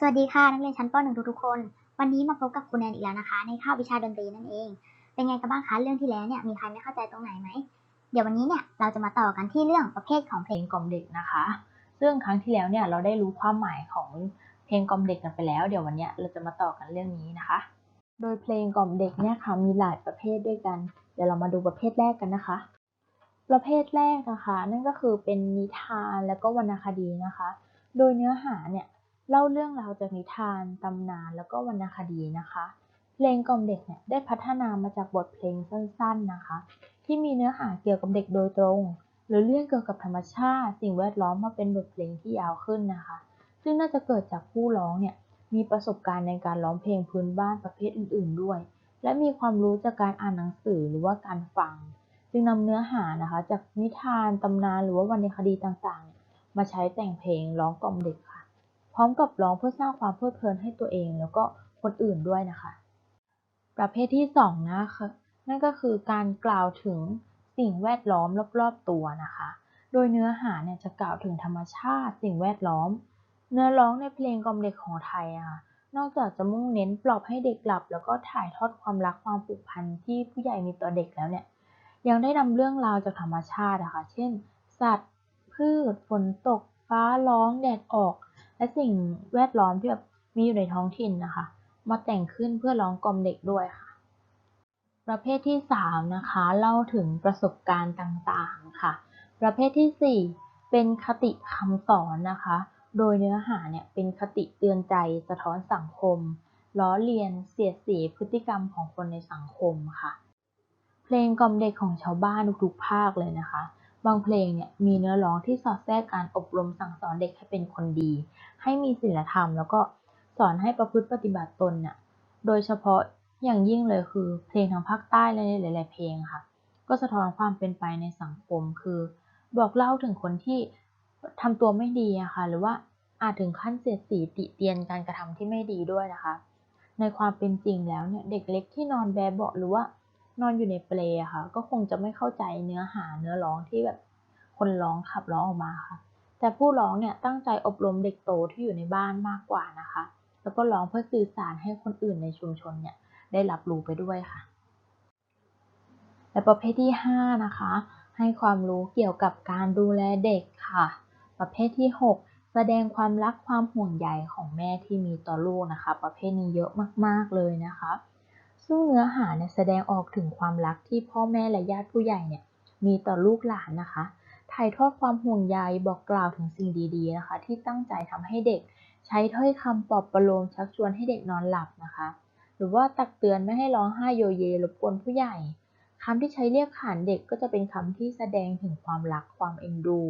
สวัสดีค่ะนักเรียนชั้นป .1 ทุกๆคน วันนี้มาพบกับคุณแนนอีกแล้วนะคะ ในคาบวิชาดนตรีนั่นเอง เป็นไงกันบ้างคะเรื่องที่แล้วเนี่ยมีใครไม่เข้าใจตรงไหนไหมเดี๋ยววันนี้เนี่ยเราจะมาต่อกันที่เรื่องประเภทของเพลงกล่อมเด็กนะคะ ซึ่งครั้งที่แล้วเนี่ยเราได้รู้ความหมายของเพลงกล่อมเด็กกันไปแล้ว เดี๋ยววันนี้เราจะมาต่อกันเรื่องนี้นะคะ โดยเพลงกล่อมเด็กเนี่ยค่ะมีหลายประเภทด้วยกัน เดี๋ยวเรามาดูประเภทแรกกันนะคะ ประเภทแรกนะคะ นั่นก็คือเป็นนิทานและก็วรรณคดีนะคะ โดยเนื้อหาเนี่ย เล่าเรื่องราวจากนิทาน ตำนาน แล้วก็วรรณคดีนะคะ เพลงกล่อมเด็กเนี่ยได้พัฒนามาจากบทเพลงสั้นๆนะคะ ที่มีเนื้อหาเกี่ยวกับเด็กโดยตรง หรือเรื่องเกี่ยวกับธรรมชาติ สิ่งแวดล้อมมาเป็นบทเพลงที่ยาวขึ้นนะคะ ซึ่งน่าจะเกิดจากผู้ร้องเนี่ยมีประสบการณ์ในการร้องเพลงพื้นบ้านประเภทอื่น ๆ ด้วย และมีความรู้จากการอ่านหนังสือหรือว่าการฟัง จึงนำเนื้อหานะคะ จากนิทานตำนานหรือว่าวรรณคดีต่างๆ มาใช้แต่งเพลงร้องกล่อมเด็กค่ะ พร้อมกับร้องเพื่อสร้างความเพลิดเพลินให้ตัวเองแล้วก็คนอื่นด้วยนะคะ ประเภทที่สองนะคะนั่นก็คือการกล่าวถึงสิ่งแวดล้อมรอบๆตัวนะคะ โดยเนื้อหาเนี่ยจะกล่าวถึงธรรมชาติ สิ่งแวดล้อม เนื้อร้องในเพลงกล่อมเด็กของไทยอะค่ะนอกจากจะมุ่งเน้นปลอบให้เด็กหลับ แล้วก็ถ่ายทอดความรักความผูกพันที่ผู้ใหญ่มีต่อเด็กแล้วเนี่ย ยังได้นำเรื่องราวจากธรรมชาติอะค่ะเช่น สัตว์ พืช ฝนตก ฟ้าร้อง แดดออก และสิ่งแวดล้อมที่แบบมีอยู่ในท้องถิ่นนะคะ มาแต่งขึ้นเพื่อร้องกล่อมเด็กด้วยค่ะ ประเภทที่สามนะคะ เล่าถึงประสบการณ์ต่างๆค่ะ ประเภทที่สี่เป็นคติคำสอนนะคะ โดยเนื้อหาเนี่ยเป็นคติเตือนใจสะท้อนสังคม ล้อเลียนเสียดสีพฤติกรรมของคนในสังคมค่ะ เพลงกล่อมเด็กของชาวบ้านทุกๆภาคเลยนะคะ บางเพลงเนี่ยมีเนื้อร้องที่สอดแทรกการอบรมสั่งสอนเด็กให้เป็นคนดี ให้มีศีลธรรม แล้วก็สอนให้ประพฤติปฏิบัติตนเนี่ยโดยเฉพาะอย่างยิ่งเลยคือเพลงทางภาคใต้และหลาย ๆ เพลงค่ะ ก็สะท้อนความเป็นไปในสังคมคือ บอกเล่าถึงคนที่ทำตัวไม่ดีอะค่ะ หรือว่าอาจถึงขั้นเสียดสีติเตียนการกระทำที่ไม่ดีด้วยนะคะ ในความเป็นจริงแล้วเนี่ยเด็กเล็กที่นอนแบเบาะหรือว่า นอนอยู่ในเปลค่ะ ก็คงจะไม่เข้าใจเนื้อหาเนื้อร้องที่แบบคนร้องขับร้องออกมาค่ะ แต่ผู้ร้องเนี่ยตั้งใจอบรมเด็กโตที่อยู่ในบ้านมากกว่านะคะ แล้วก็ร้องเพื่อสื่อสารให้คนอื่นในชุมชนเนี่ยได้รับรู้ไปด้วยค่ะ และประเภทที่ 5 นะคะ ให้ความรู้เกี่ยวกับการดูแลเด็กค่ะ ประเภทที่ 6 แสดงความรักความห่วงใยของแม่ที่มีต่อลูกนะคะ ประเภทนี้เยอะมากๆเลยนะคะ ซึ่งเนื้อหาเนี่ยแสดงออกถึงความรักที่พ่อแม่และญาติผู้ใหญ่เนี่ยมีต่อลูกหลานนะคะถ่ายทอดความห่วงใยบอกกล่าวถึงสิ่งดีๆนะคะ ที่ตั้งใจทำให้เด็ก ใช้ถ้อยคำปลอบประโลมชักชวนให้เด็กนอนหลับนะคะ หรือว่าตักเตือนไม่ให้ร้องไห้โยเยรบกวนผู้ใหญ่คำที่ใช้เรียกขานเด็กก็จะเป็นคำที่แสดงถึงความรักความเอ็นดู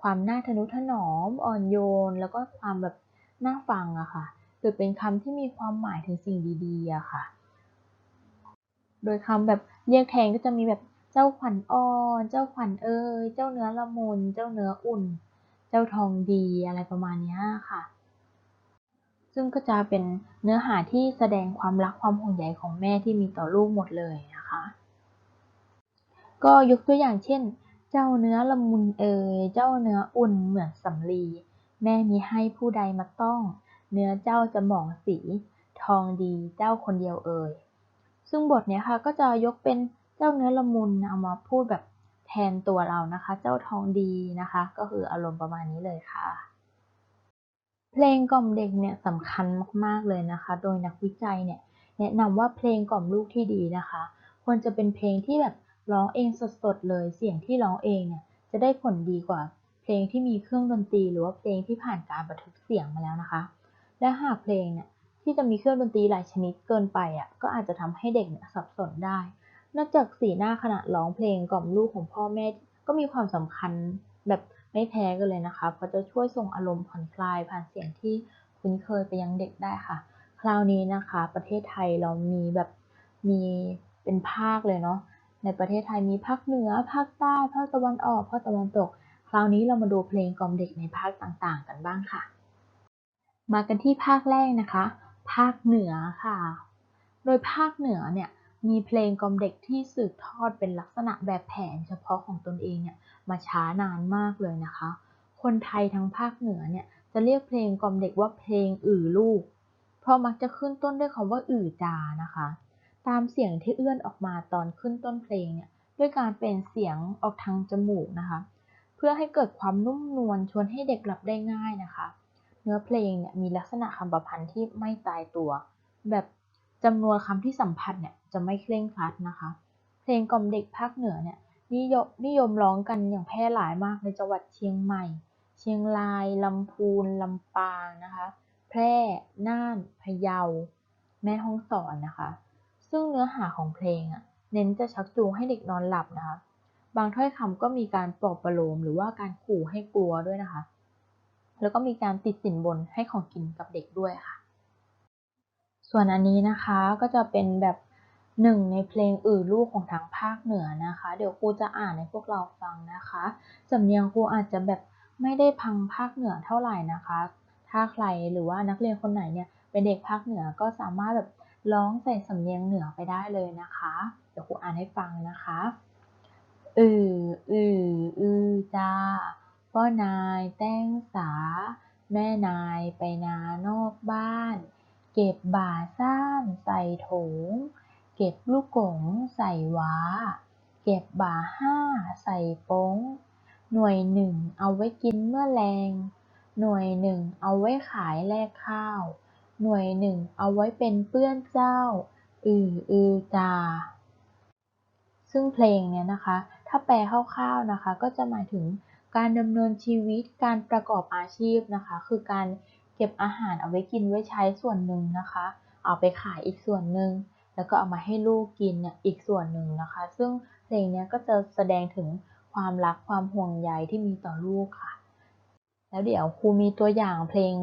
ความน่าทนุถนอม อ่อนโยน แล้วก็ความแบบน่าฟังอะค่ะหรือเป็นคำที่มีความหมายถึงสิ่งดีๆอะค่ะ โดยคำแบบเรียกแทนก็จะมีแบบเจ้าขวัญอ่อน เจ้าขวัญเอ่ยเจ้าเนื้อละมุน เจ้าเนื้ออุ่น เจ้าทองดีอะไรประมาณนี้ค่ะ ซึ่งก็จะเป็นเนื้อหาที่แสดงความรักความห่วงใยของแม่ที่มีต่อลูกหมดเลยนะคะ ก็ยกตัวอย่างเช่น เจ้าเนื้อละมุนเอ่ย เจ้าเนื้ออุ่นเหมือนสำลี แม่มีให้ผู้ใดมาต้อง เนื้อเจ้าจะหมองสี ทองดีเจ้าคนเดียวเอ่ย ซึ่งบทเนี้ยค่ะก็จะยกเป็นเจ้าเนื้อละมุนเอามาพูดแบบแทนตัวเรานะคะ เจ้าทองดีนะคะ ก็คืออารมณ์ประมาณนี้เลยค่ะ เพลงกล่อมเด็กเนี่ยสำคัญมากๆเลยนะคะ โดยนักวิจัยเนี่ยแนะนำว่าเพลงกล่อมลูกที่ดีนะคะ ควรจะเป็นเพลงที่แบบร้องเองสดๆเลย เสียงที่ร้องเองเนี่ยจะได้ผลดีกว่าเพลงที่มีเครื่องดนตรี หรือว่าเพลงที่ผ่านการบันทึกเสียงมาแล้วนะคะ และหากเพลงเนี่ย ที่จะมีเครื่องดนตรีหลายชนิดเกินไปอะก็อาจจะทำให้เด็กเนี่ยสับสนได้ นอกจากสีหน้าขณะร้องเพลงกล่อมลูกของพ่อแม่ก็มีความสำคัญแบบไม่แพ้กันเลยนะคะ เพราะจะช่วยส่งอารมณ์ผ่อนคลายผ่านเสียงที่คุ้นเคยไปยังเด็กได้ค่ะ คราวนี้นะคะ ประเทศไทยเรามีแบบมีเป็นภาคเลยเนาะ ในประเทศไทยมีภาคเหนือ ภาคใต้ ภาคตะวันออก ภาคตะวันตก คราวนี้เรามาดูเพลงกล่อมเด็กในภาคต่างๆ กันบ้างค่ะ มากันที่ภาคแรกนะคะ ภาคเหนือค่ะ โดยภาคเหนือเนี่ยมีเพลงกล่อมเด็กที่สืบทอดเป็นลักษณะแบบแผนเฉพาะของตนเองเนี่ยมาช้านานมากเลยนะคะ คนไทยทั้งภาคเหนือเนี่ยจะเรียกเพลงกล่อมเด็กว่าเพลงอือลูก เพราะมักจะขึ้นต้นด้วยคำว่าอือจานะคะ ตามเสียงที่เอื้อนออกมาตอนขึ้นต้นเพลงเนี่ยด้วยการเป็นเสียงออกทางจมูกนะคะ เพื่อให้เกิดความนุ่มนวลชวนให้เด็กหลับได้ง่ายนะคะ เนื้อเพลงเนี่ยมีลักษณะคำประพันธ์ที่ไม่ตายตัว แบบจำนวนคำที่สัมผัสเนี่ยจะไม่เคร่งครัดนะคะ เพลงกล่อมเด็กภาคเหนือเนี่ยนิยมนิยมร้องกันอย่างแพร่หลายมากในจังหวัดเชียงใหม่ เชียงรายลำพูนลำปางนะคะ แพร่น่านพะเยา แม่ฮ่องสอนนะคะ ซึ่งเนื้อหาของเพลงอะเน้นจะชักจูงให้เด็กนอนหลับนะคะ บางถ้อยคำก็มีการปลอบประโลมหรือว่าการขู่ให้กลัวด้วยนะคะ แล้วก็มีการติดสินบนให้ของกินกับเด็กด้วยค่ะ ส่วนอันนี้นะคะก็จะเป็นแบบหนึ่งในเพลงอื่นลูกของทางภาคเหนือนะคะ เดี๋ยวครูจะอ่านให้พวกเราฟังนะคะสำเนียงครูอาจจะแบบไม่ได้พังภาคเหนือเท่าไหร่นะคะ ถ้าใครหรือว่านักเรียนคนไหนเนี่ยเป็นเด็กภาคเหนือก็สามารถแบบร้องใส่สำเนียงเหนือไปได้เลยนะคะ เดี๋ยวครูอ่านให้ฟังนะคะอืออืออือจ้า ป้อนายแต้งสา แม่นายไปนานอกบ้าน เก็บบ่าซ่านใส่โถง เก็บลูกกงใส่วา เก็บบ่าห้าใส่โป้ง หน่วยหนึ่งเอาไว้กินเมื่อแรง หน่วยหนึ่งเอาไว้ขายแลกข้าว หน่วยหนึ่งเอาไว้เป็นเปื้อนเจ้า อืออือจาซึ่งเพลงเนี้ยนะคะ ถ้าแปลคร่าวๆนะคะ ก็จะหมายถึง การดำเนินชีวิตการประกอบอาชีพนะคะ คือการเก็บอาหารเอาไว้กินไว้ใช้ส่วนหนึ่งนะคะ เอาไปขายอีกส่วนหนึ่งแล้วก็เอามาให้ลูกกินเนี่ยอีกส่วนหนึ่งนะคะ ซึ่งเพลงนี้ก็จะแสดงถึงความรักความห่วงใยที่มีต่อลูกค่ะ แล้วเดี๋ยวครูมีตัวอย่างเพลง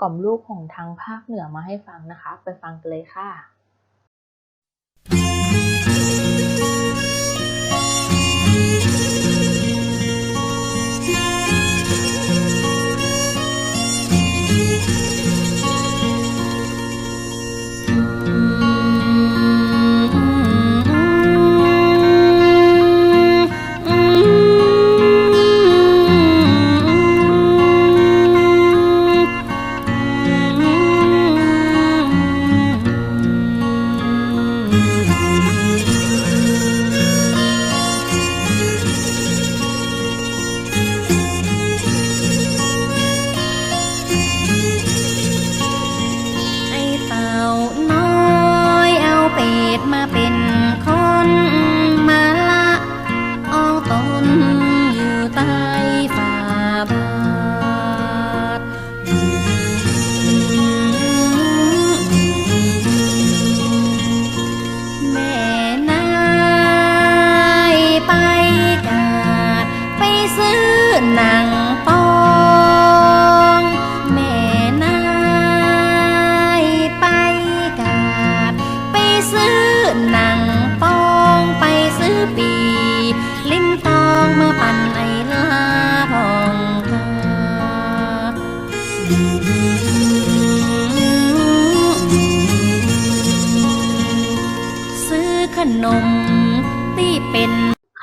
กล่อมลูกของทางภาคเหนือมาให้ฟังนะคะ ไปฟังกันเลยค่ะ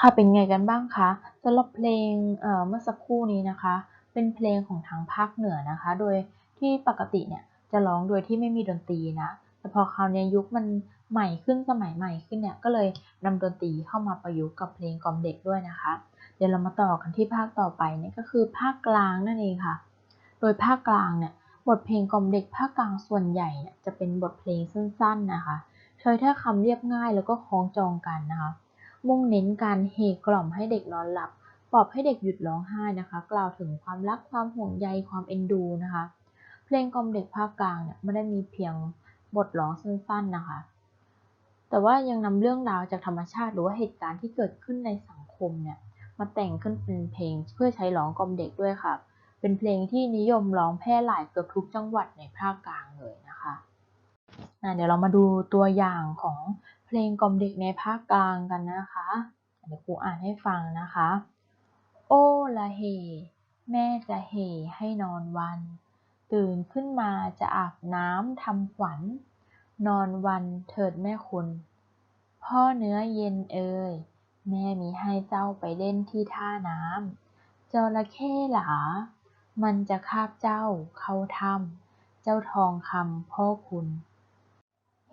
ค่ะเป็นไงกันบ้างคะสำหรับเพลงเมื่อสักครู่นี้นะคะ เป็นเพลงของทางภาคเหนือนะคะ โดยที่ปกติเนี่ยจะร้องโดยที่ไม่มีดนตรีนะ แต่พอคราวนี้ยุคมันใหม่ขึ้นสมัยใหม่ขึ้นเนี่ยก็เลยนำดนตรีเข้ามาประยุกต์กับเพลงกล่อมเด็กด้วยนะคะ เดี๋ยวเรามาต่อกันที่ภาคต่อไปเนี่ยก็คือภาคกลางนั่นเองค่ะ โดยภาคกลางเนี่ยบทเพลงกล่อมเด็กภาคกลางส่วนใหญ่เนี่ยจะเป็นบทเพลงสั้นๆนะคะ ใช้ถ้อยคำเรียบง่ายแล้วก็คล้องจองกันนะคะ มุ่งเน้นการเฮกล่อมให้เด็กนอนหลับปลอบให้เด็กหยุดร้องไห้นะคะ กล่าวถึงความรักความห่วงใยความเอ็นดูนะคะ เพลงกล่อมเด็กภาคกลางเนี่ยไม่ได้มีเพียงบทร้องสั้นๆนะคะ แต่ว่ายังนำเรื่องราวจากธรรมชาติหรือว่าเหตุการณ์ที่เกิดขึ้นในสังคมเนี่ยมาแต่งขึ้นเป็นเพลงเพื่อใช้ร้องกล่อมเด็กด้วยค่ะ เป็นเพลงที่นิยมร้องแพร่หลายเกือบทุกจังหวัดในภาคกลางเลยนะคะะเดี๋ยวเรามาดูตัวอย่างของ ลงกล่อมเด็กในภาคกลางกันนะคะเดี๋ยวครูอ่านให้ฟังนะคะ โอ้ละเฮ แม่จะเฮให้นอนวัน ตื่นขึ้นมาจะอาบน้ำทำขวัญ นอนวันเถิดแม่คุณ พ่อเนื้อเย็นเอ่ยแม่มีให้เจ้าไปเล่นที่ท่าน้ำจระเข้หลา มันจะคาบเจ้าเข้าถ้ำเจ้าทองคำพ่อคุณ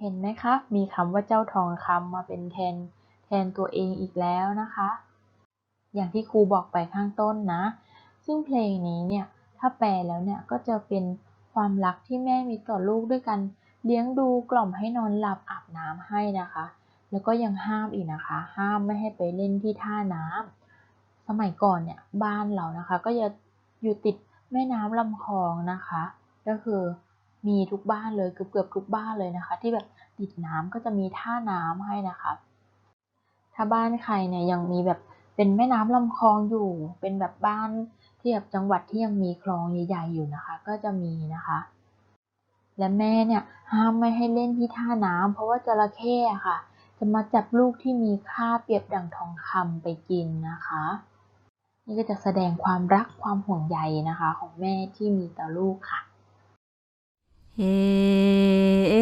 เห็นไหมคะ มีคำว่าเจ้าทองคำมาเป็นแทนแทนตัวเองอีกแล้วนะคะ อย่างที่ครูบอกไปข้างต้นนะ ซึ่งเพลงนี้เนี่ย ถ้าแปลแล้วเนี่ยก็จะเป็นความรักที่แม่มีต่อลูกด้วยกันเลี้ยงดูกล่อมให้นอนหลับอาบน้ำให้นะคะ แล้วก็ยังห้ามอีกนะคะ ห้ามไม่ให้ไปเล่นที่ท่าน้ำสมัยก่อนเนี่ยบ้านเรานะคะ ก็จะอยู่ติดแม่น้ำลำคลองนะคะ ก็คือ มีทุกบ้านเลยเกือบเกือบๆทุกบ้านเลยนะคะ ที่แบบติดน้ำก็จะมีท่าน้ำให้นะคะ ถ้าบ้านใครเนี่ยยังมีแบบเป็นแม่น้ำลำคลองอยู่ เป็นแบบบ้านที่แบบจังหวัดที่ยังมีคลองใหญ่ๆอยู่นะคะ ก็จะมีนะคะ และแม่เนี่ยห้ามไม่ให้เล่นที่ท่าน้ำเพราะว่าจระเข้ค่ะ จะมาจับลูกที่มีค่าเปรียบดังทองคำไปกินนะคะนี่ก็จะแสดงความรักความห่วงใยนะคะ ของแม่ที่มีต่อลูกค่ะ เฮเฮ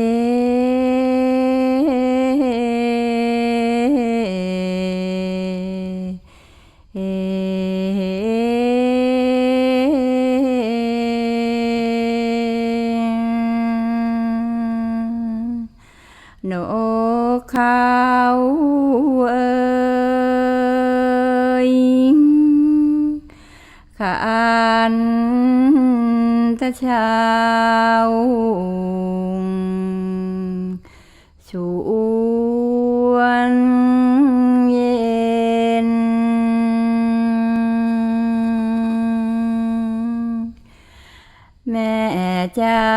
นเขาเอ่ยขาน ตะเช้าชวนเย็น แม่เจ้า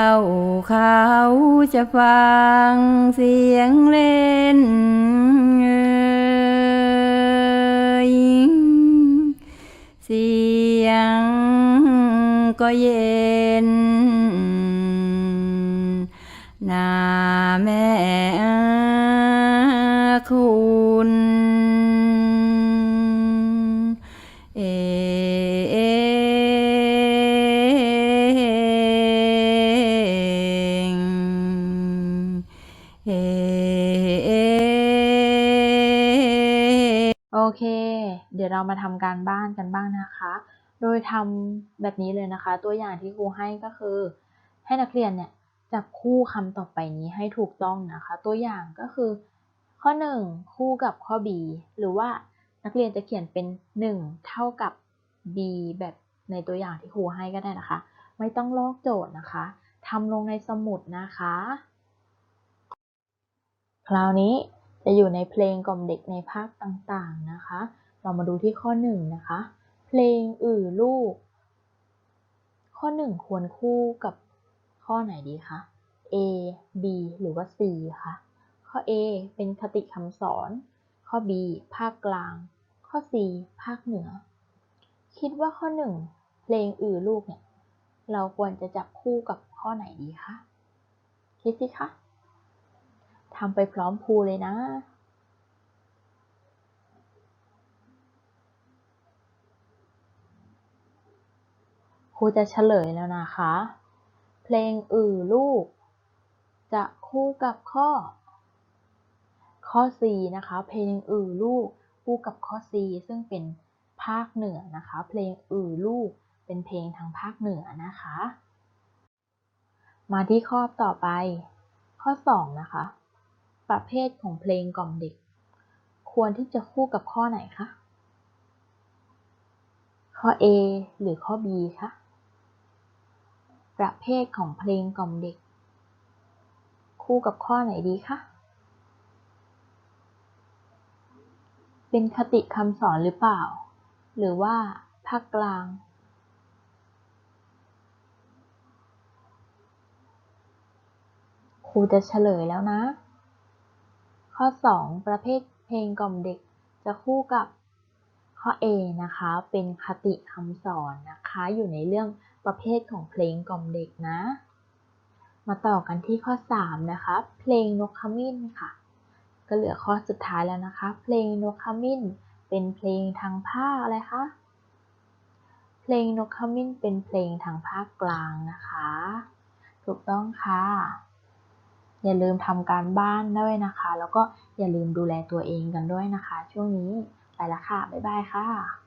เขาจะฟังเสียงเล่นเอ่ยเสี ก็เย็น นาแม่คุณเองเอโอเค เดี๋ยวเรามาทำการบ้านกันบ้างนะคะ โดยทำแบบนี้เลยนะคะ ตัวอย่างที่ครูให้ก็คือ ให้นักเรียนเนี่ยจับคู่คำต่อไปนี้ให้ถูกต้องนะคะ ตัวอย่างก็คือ ข้อ 1 คู่กับข้อ b หรือว่านักเรียนจะเขียนเป็น 1 เท่ากับ b แบบในตัวอย่างที่ครูให้ก็ได้นะคะ ไม่ต้องลอกโจทย์นะคะทำลงในสมุดนะคะ คราวนี้จะอยู่ในเพลงกล่อมเด็กในภาคต่างๆนะคะ เรามาดูที่ข้อหนึ่งนะคะ เพลงอือลูก ข้อหนึ่งควรคู่กับข้อไหนดีคะ A B หรือว่า C คะ ข้อ A เป็นคติคำสอน ข้อ B ภาคกลาง ข้อ C ภาคเหนือ คิดว่าข้อหนึ่งเพลงอือลูกเนี่ย เราควรจะจับคู่กับข้อไหนดีคะ คิดสิคะทำไปพร้อมครูเลยนะ ค รูจะเฉลยแล้วนะคะ เพลงอือลูก จะคู่กับข้อ ข้อ C นะคะ เพลงอือลูกคู่กับข้อ C ซึ่งเป็นภาคเหนือนะคะ เพลงอือลูกเป็นเพลงทางภาคเหนือนะคะ มาที่ข้อต่อไป ข้อ 2 นะคะ ประเภทของเพลงกล่อมเด็ก ควรที่จะคู่กับข้อไหนคะข้อ A หรือข้อ B คะ ประเภทของเพลงกล่อมเด็ก คู่กับข้อไหนดีคะ เป็นคติคำสอนหรือเปล่า หรือว่าภาคกลาง ครูจะเฉลยแล้วนะ ข้อ 2 ประเภทเพลงกล่อมเด็กจะคู่กับข้อ A นะคะ เป็นคติคำสอนนะคะ อยู่ในเรื่อง ประเภทของเพลงกล่อมเด็กนะ มาต่อกันที่ข้อ 3 นะคะ เพลงนกขมิ้นค่ะ ก็เหลือข้อสุดท้ายแล้วนะคะ เพลงนกขมิ้น เป็นเพลงทางภาคอะไรคะ เพลงนกขมิ้นเป็นเพลงทางภาคกลางนะคะ ถูกต้องค่ะ อย่าลืมทำการบ้านด้วยนะคะ แล้วก็อย่าลืมดูแลตัวเองกันด้วยนะคะ ช่วงนี้ไปละค่ะ บ๊ายบายค่ะ